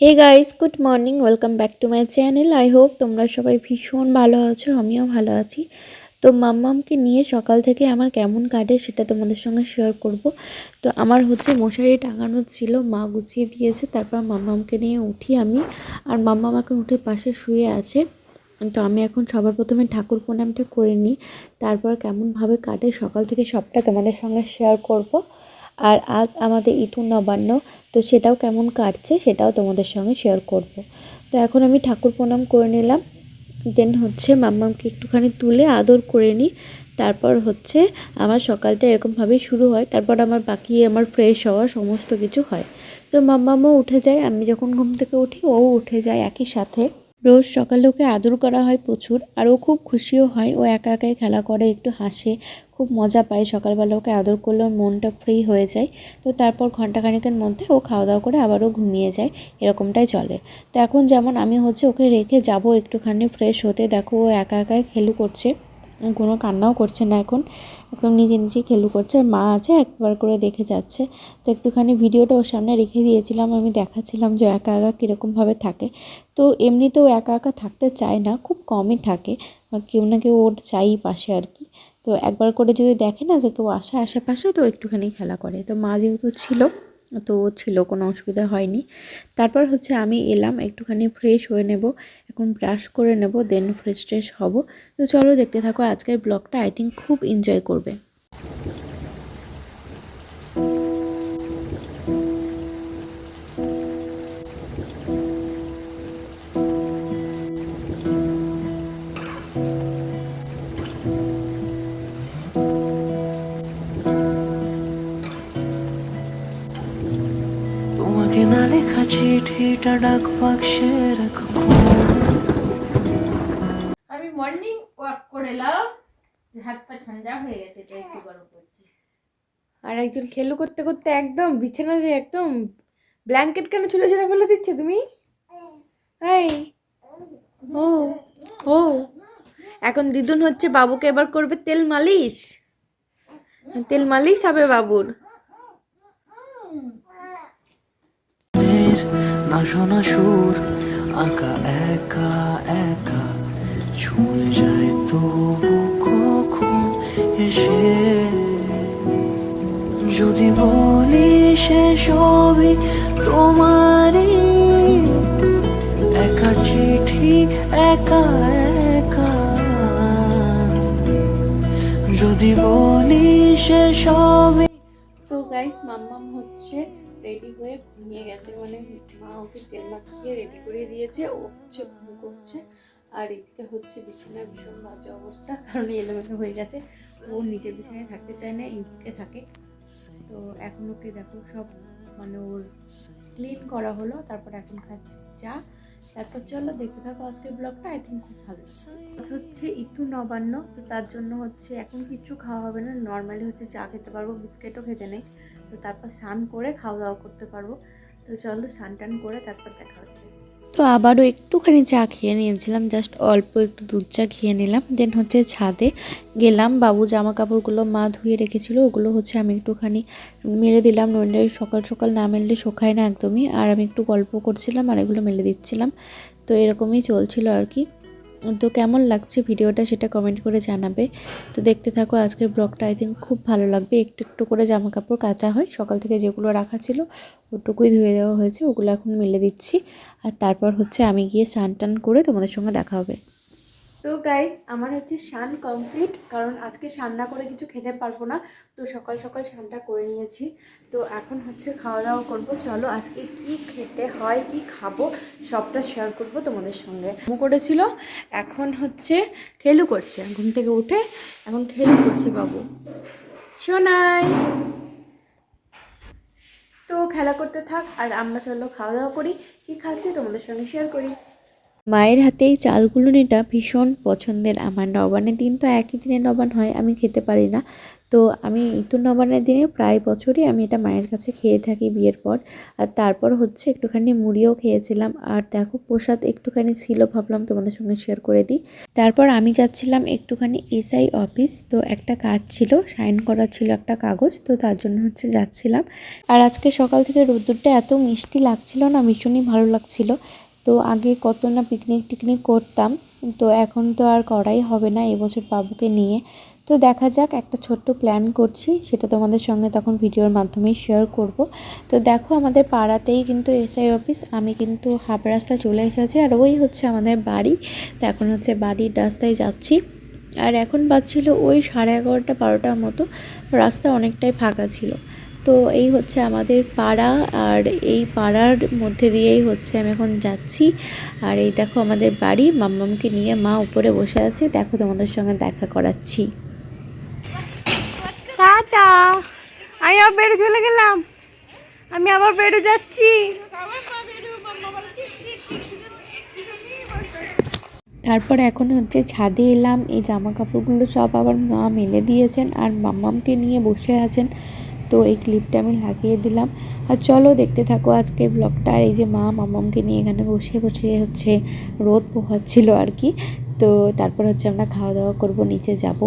Hey guys good morning welcome back to my channel I hope তোমরা সবাই ভীষণ ভালো আছো, আমিও ভালো আছি। তো মাম্মামকে নিয়ে সকাল থেকে আমার কেমন কাটে সেটা তোমাদের সঙ্গে শেয়ার করব। তো আমার হচ্ছে মশারি টাঙানো ছিল, মা গুছিয়ে দিয়েছে, তারপর মাম্মামকে নিয়ে উঠি আমি। আর মাম্মা আমাকে উঠে পাশে শুয়ে আছে। তো আমি এখন সবার প্রথমে ঠাকুর প্রণামটা করে নিই। তারপর কেমনভাবে কাটে সকাল থেকে সবটা তোমাদের সঙ্গে শেয়ার করব। আর আজ আমাদের ইতুর নবান্ন, তো সেটাও কেমন কাটছে সেটাও তোমাদের সঙ্গে শেয়ার করব। তো এখন আমি ঠাকুর প্রণাম করে নিলাম দেন হচ্ছে মাম্মামকে একটুখানি তুলে আদর করে নিই, তারপর হচ্ছে আমার সকালটা এরকমভাবেই শুরু হয়, তারপর আমার বাকি আমার ফ্রেশ হওয়া সমস্ত কিছু হয়। তো মাম্মামও উঠে যায়, আমি যখন ঘুম থেকে উঠি ও উঠে যায় একই সাথে। রোজ সকালে ওকে আদর করা হয় প্রচুর, আর ও খুব খুশিও হয়, ও একা একাই খেলা করে, একটু হাসে খুব মজা পায়। সকালবেলা ওকে আদর করলে ওর মনটা ফ্রি হয়ে যায়। তো তারপর ঘন্টাখানেকের মধ্যে ও খাওয়া দাওয়া করে আবারও ঘুমিয়ে যায়। এরকমটাই চলে। তো এখন যেমন আমি হচ্ছে ওকে রেখে যাব একটুখানি ফ্রেশ হতে। দেখো ও একা একাই খেলু করছে। কোনো কান্নাও করছে না এখন। একদম নিজে নিজে খেলু করছে। আর মা আছে, একবার করে দেখে যাচ্ছে। তো একটুখানি ভিডিওটা ওর সামনে রেখে দিয়েছিলাম। আমি দেখাচ্ছিলাম যে একা একা কীরকমভাবে থাকে। তো এমনিতেও একা একা থাকতে চায় না। খুব কমই থাকে। কেউ না কেউ ওর চাই পাশে আর কি। তো একবার করে যদি দেখে না যে কেউ আসে আশেপাশে, তো একটুখানি খেলা করে। তো মা যেহেতু ছিল, তো ছিল, কোনো অসুবিধা হয়নি। তারপর হচ্ছে আমি এলাম, একটুখানি ফ্রেশ হয়ে নেব, এখন ব্রাশ করে নেব দেন ফ্রেশ ট্রেশ হব। তো চলো দেখতে থাকো আজকের ব্লগটা আই থিঙ্ক খুব এনজয় করবে। চিঠিটা ডাক বাক্সে রাখো আমি মর্নিং ওয়াক করে এলাম। হাত পা ঠান্ডা হয়ে গেছে তাই একটু গরম করছি। আর একজন খেলু করতে করতে একদম বিছানাতে একদম ব্ল্যাঙ্কেট কেন ছুলে ছুলে ফেলে দিচ্ছে তুমি? এই ও ও। এখন দিদুন হচ্ছে বাবুকে এবার করবে তেল মালিশ। তেল মালিশ হবে বাবুর। না সুর আঁকা, একা একা ছুঁয়ে যায় তবু কখন এসে? যদি বলি সে সবই তোমারই, একা চিঠি, একা একা। যদি বলি সে সবই তো গাইস মাম্মাম হচ্ছে রেডি হয়ে ঘুমিয়ে গেছে মানে মা ওকে তেল মাখিয়ে রেডি করে দিয়েছে, ও হচ্ছে ঘুম করছে। আর এদিকে হচ্ছে বিছানার ভীষণ বাজে অবস্থা, কারণ এলোমেলো হয়ে গেছে। ও নিজের বিছানায় থাকতে চায় না ইঁদুরকে থাকে। তো এখন ওকে দেখো সব মানে ওর ক্লিন করা হলো, তারপর এখন খাচ্ছি চা। তারপর চলো দেখতে থাকো আজকের ব্লগটা আই থিঙ্ক খুব ভালো। হচ্ছে ইতু নবান্ন, তো তার জন্য হচ্ছে এখন কিচ্ছু খাওয়া হবে না। নর্মালি হচ্ছে চা খেতে পারব, বিস্কিটও খেতে নেই। তো তারপর স্নান করে খাওয়া দাওয়া করতে পারব। তো চলো স্নান টান করে তারপর দেখা হচ্ছে। তো আবারও একটুখানি চা খেয়ে নিয়েছিলাম জাস্ট অল্প একটু দুধ চা খেয়ে নিলাম। দেন হচ্ছে ছাদে গেলাম, বাবু জামা কাপড়গুলো মা ধুয়ে রেখেছিল, ওগুলো হচ্ছে আমি একটুখানি মেলে দিলাম। নইলে সকাল সকাল না মেললে শোকায় না একদমই। আর আমি একটু গল্প করছিলাম আর এগুলো মেলে দিচ্ছিলাম। তো এরকমই চলছিল আর কি। তো কেমন লাগছে ভিডিওটা সেটা কমেন্ট করে জানাবে। তো দেখতে থাকো আজকের ব্লগটা আই থিঙ্ক খুব ভালো লাগবে। একটু একটু করে জামা কাপড় কাচা হয়, সকাল থেকে যেগুলো রাখা ছিল ওটুকুই ধুয়ে দেওয়া হয়েছে, ওগুলো এখন মিলে দিচ্ছি। আর তারপর হচ্ছে আমি গিয়ে স্নান টান করে তোমাদের সঙ্গে দেখা হবে। তো গাইস আমার হচ্ছে স্নান কমপ্লিট কারণ আজকে না করে কিছু খেতে পারব না। তো সকাল সকাল স্নানটা করে নিয়েছি। তো এখন হচ্ছে খাওয়া দাওয়া করব। চলো আজকে কি খেতে হয়, কি খাব, সবটা শেয়ার করব তোমাদের সঙ্গে। ঘুম করেছিল, এখন হচ্ছে খেলু করছে। ঘুম থেকে উঠে এখন খেলু করছে বাবু। শোনাই তো খেলা করতে থাক, আর আমরা চলো খাওয়া দাওয়া করি। কি খাচ্ছি তোমাদের সঙ্গে শেয়ার করি। মায়ের হাতে এই চালগুলোনিটা ভীষণ পছন্দের আমার। নবানের দিন তো একই দিনে নবান হয়, আমি খেতে পারি না। তো আমি ইতুর নবানের দিনে প্রায় বছরই আমি এটা মায়ের কাছে খেয়ে থাকি বিয়ের পর। আর তারপর হচ্ছে একটুখানি মুড়িও খেয়েছিলাম। আর দেখো প্রসাদ একটুখানি ছিল, ভাবলাম তোমাদের সঙ্গে শেয়ার করে দিই। তারপর আমি যাচ্ছিলাম একটুখানি এসআই অফিস তো একটা কাজ ছিল সাইন করা ছিল একটা কাগজ। তো তার জন্য হচ্ছে যাচ্ছিলাম। আর আজকে সকাল থেকে রোদ্দুরটা এত মিষ্টি লাগছিল না, ভীষণই ভালো লাগছিল। তো আগে কত না পিকনিক টিকনিক করতাম, তো এখন তো আর করাই হবে না, এবছর বাবুকে নিয়ে। তো দেখা যাক, একটা ছোট্ট প্ল্যান করছি, সেটা তোমাদের সঙ্গে তখন ভিডিওর মাধ্যমে শেয়ার করব। তো দেখো, আমাদের পাড়াতেই কিন্তু এসআই অফিস আমি কিন্তু হাফ রাস্তা চলে এসেছি, আর ওই হচ্ছে আমাদের বাড়ি। তো এখন হচ্ছে বাড়ির রাস্তায় যাচ্ছি। আর এখন বাজছিল ওই সাড়ে এগারোটা বারোটার মতো, রাস্তা অনেকটাই ফাঁকা ছিল। তো এই হচ্ছে আমাদের পাড়া আর এই পাড়ার মধ্যে দিয়েই হচ্ছে আমি এখন যাচ্ছি। আর এই দেখো আমাদের বাড়ি মাম্মামকে নিয়ে মা উপরে বসে আছে। দেখো তোমাদের সঙ্গে দেখা করাচ্ছি। টাটা। আমি আবার বেরো চলে গেলাম। আমি আবার বেরো যাচ্ছি। তারপর এখন হচ্ছে ছাদে এলাম। এই জামা কাপড়গুলো সব আবার মা মেলে দিয়েছেন আর মাম্মামকে নিয়ে বসে আছেন। তো এই ক্লিপটা আমি লাগিয়ে দিলাম। আর চলো দেখতে থাকো আজকের ব্লগটা এই যে মা মামামকে নিয়ে এখানে বসে বসে হচ্ছে রোদ পোহাচ্ছিল আর কি। তো তারপর হচ্ছে আমরা খাওয়া দাওয়া করব, নিচে যাব।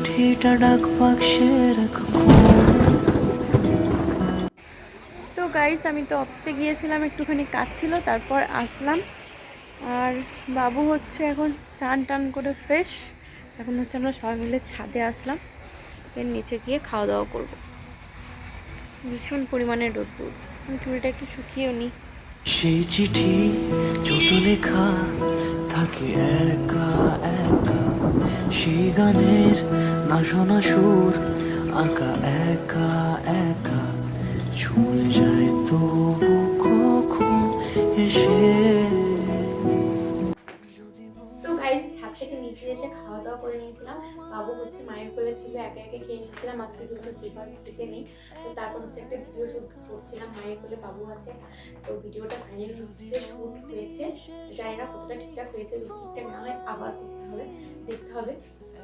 চিঠিটা ডাক বাক্সে রাখো তো গাইস আমি তো অফিসে গিয়েছিলাম একটুখানি কাজ ছিল তারপর আসলাম। আর বাবু হচ্ছে এখন চান টান করে ফ্রেশ এখন হচ্ছে আমরা সবাই মিলে ছাদে আসলাম। এর নিচে গিয়ে খাওয়া দাওয়া করব। ভীষণ পরিমাণে রোদ্দুর। আমি চুলটা একটু শুকিয়েও নিই সেই চিঠি যত লেখা থাকে একা একা। সেই গানের না শোনা সুর, আঁকা, একা একা। ছুঁয়ে যায় তবু কখন এসে? তো থেকে নিচে এসে খাওয়া দাওয়া করে নিয়েছিলাম। বাবু হচ্ছে মায়ের কোলে ছিল, একে একে খেয়ে নিয়েছিলাম আজকে কিন্তু পেপার দিতে নেই। তো তারপর হচ্ছে একটা ভিডিও শুট করছিলাম, মায়ের কোলে বাবু আছে। তো ভিডিওটা ফাইনাল হচ্ছে শুট হয়েছে। জানি না কতটা ঠিকঠাক হয়েছে ঠিকঠাক না হয় আবার করতে হবে। দেখতে হবে।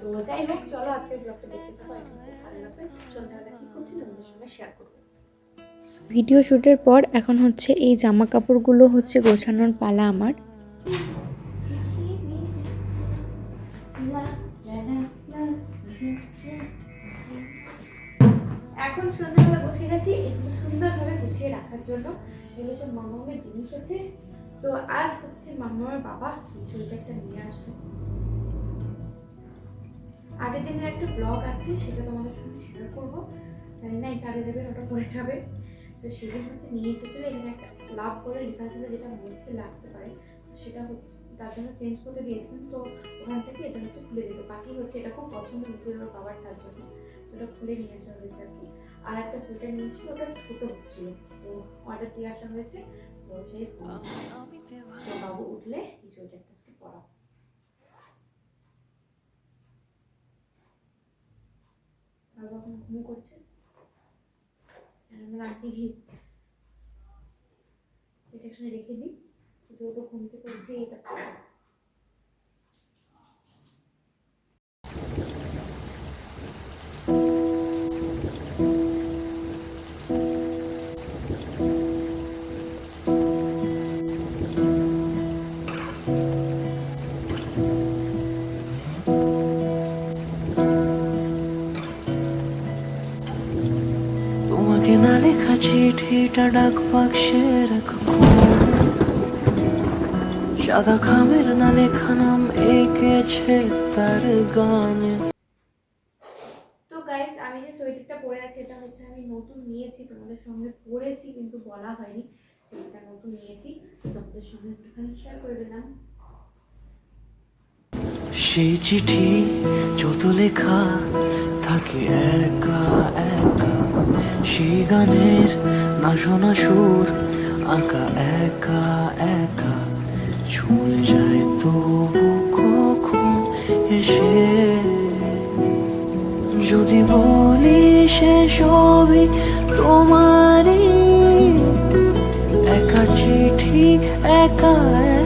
তো যাই হোক চলো আজকের ব্লগটা দেখতে থাকো। ভালো লাগবে। সন্ধ্যাবেলা কি করছি তোমাদের সঙ্গে শেয়ার করব। ভিডিও শ্যুটের পর এখন হচ্ছে এই জামা কাপড়গুলো হচ্ছে গোছানোর পালা আমার। এখন সন্ধ্যাবেলা বসে গেছি। একটু সুন্দরভাবে গুছিয়ে রাখার জন্য। এগুলো সব মামামের জিনিস আছে। তো আজ হচ্ছে মামামের বাবা ছবিটা একটা নিয়ে আসলো আগের দিনের একটা ব্লগ আছে সেটা তোমাদের সঙ্গে শেয়ার করব। জানি না এটা আগে যাবে ওটা পড়ে যাবে। তো সেদিন হচ্ছে নিয়ে এসেছিল এখানে একটা লাভ করে লেখা ছিল যেটা মুখে লাগতে পারে সেটা হচ্ছে তার জন্য চেঞ্জ করতে দিয়েছিলাম। তো ওখান থেকে এটা হচ্ছে খুলে দিল। বাকি হচ্ছে এটা খুব পছন্দ হচ্ছিল ওর বাবার তার জন্য। ওটা খুলে নিয়ে আসা হয়েছে আর কি। আর একটা সোয়েটার নিয়েছিল ওটা ছোট হচ্ছিল তো অর্ডার দিয়ে আসা হয়েছে তো সেই বাবু উঠলে এই সোয়েটারটা পরা বাবা রকম ঘুম করছে। রাতে ঘি এটা এখানে রেখে দিই, যেহেতু ঘুম থেকে উঠে এটা চিঠিটা ডাক বাক্সে রাখো সাদা খামের না লেখা নাম এঁকেছে তার গানে। তো গাইস আমি যে সোয়েটারটা পরে আছি, এটা হচ্ছে আমি নতুন নিয়েছি, তোমাদের সঙ্গে পরেছি কিন্তু বলা হয়নি এটা নতুন নিয়েছি। তোমাদের সঙ্গে একটুখানি শেয়ার করে দিলাম। সেই চিঠি যত লেখা থাকে একা একা। সেই গানের না শোনা সুর আঁকা একা একা। ছুঁয়ে যায় তবু কখন এসে? যদি বলি সে সবই তোমারই, একা চিঠি একা একা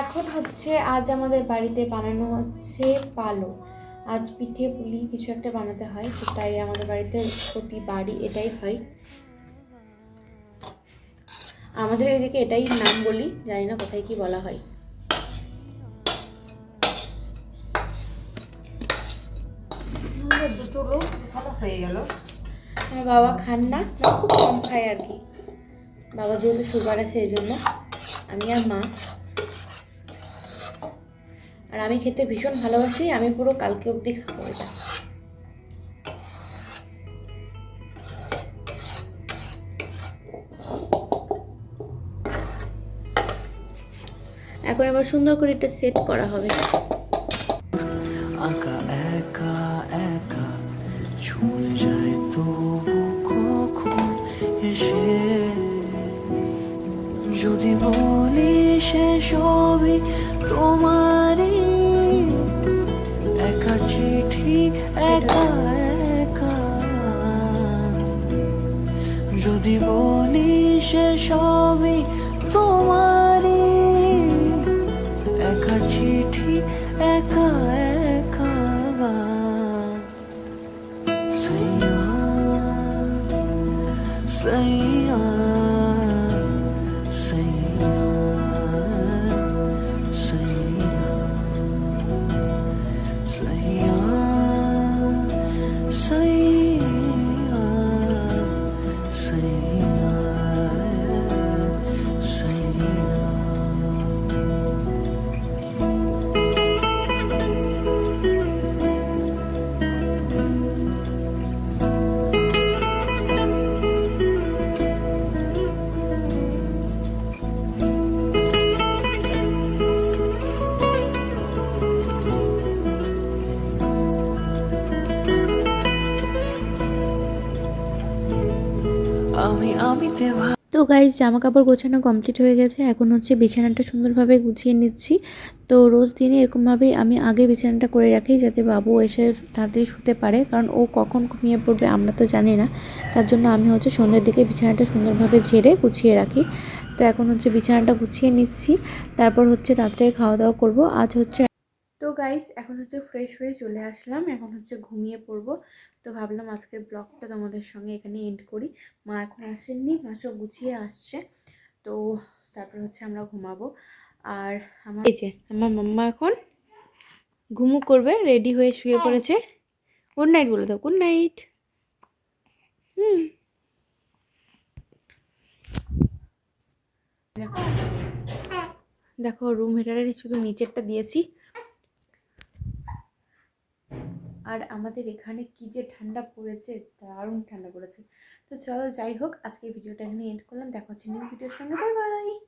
এখন হচ্ছে আজ আমাদের বাড়িতে বানানো হচ্ছে পালো। আজ পিঠে পুলি কিছু একটা বানাতে হয় সেটাই আমাদের বাড়িতে প্রতি বাড়ি এটাই হয়। আমাদের এদিকে এটাই নাম বলি জানি না কোথায় কি বলা হয়। দুটো লোক হয়ে গেল। আমার বাবা খান না খুব কম খায় আর কি। বাবা যেহেতু সুগার আছে এই জন্য আমি আর মা। আর আমি খেতে ভীষণ ভালোবাসি, আমি পুরো কালকে অবধি খাব এটা। এখন এবার সুন্দর করে এটা সেট করা হবে। আঁকা, একা একা যদি বলি সে যদি বলি সবই তো গাইজ জামা কাপড় গোছানো কমপ্লিট হয়ে গেছে। এখন হচ্ছে বিছানাটা সুন্দরভাবে গুছিয়ে নিচ্ছি। তো রোজ দিনে এরকমভাবেই আমি আগে বিছানাটা করে রাখি যাতে বাবু এসে তাড়াতাড়ি শুতে পারে। কারণ ও কখন ঘুমিয়ে পড়বে আমরা তো জানি না। তার জন্য আমি হচ্ছে সন্ধ্যের দিকে বিছানাটা সুন্দরভাবে ঝেড়ে গুছিয়ে রাখি। তো এখন হচ্ছে বিছানাটা গুছিয়ে নিচ্ছি। তারপর হচ্ছে রাত্রে খাওয়া দাওয়া করব। আজ হচ্ছে তো গাইস এখন হচ্ছে ফ্রেশ হয়ে চলে আসলাম। এখন হচ্ছে ঘুমিয়ে পড়ব। তো ভাবলাম আজকের ব্লগটা তোমাদের সঙ্গে এখানে এন্ড করি। মা এখন আসেননি মা সব গুছিয়ে আসছে। তো তারপর হচ্ছে আমরা ঘুমাবো। আর আমার এই যে আমার মাম্মা এখন ঘুমু করবে রেডি হয়ে শুয়ে পড়েছে। গুড নাইট বলে দাও গুড নাইট হুম। দেখো দেখো রুম হিটারের শুধু নিচেরটা দিয়েছি। আর আমাদের এখানে কি যে ঠান্ডা পড়েছে, দারুণ ঠান্ডা পড়েছে। তো চলো যাই হোক আজকে ভিডিওটা এখানে এন্ড করলাম। দেখা হচ্ছে নিউ ভিডিওর সঙ্গে। Bye bye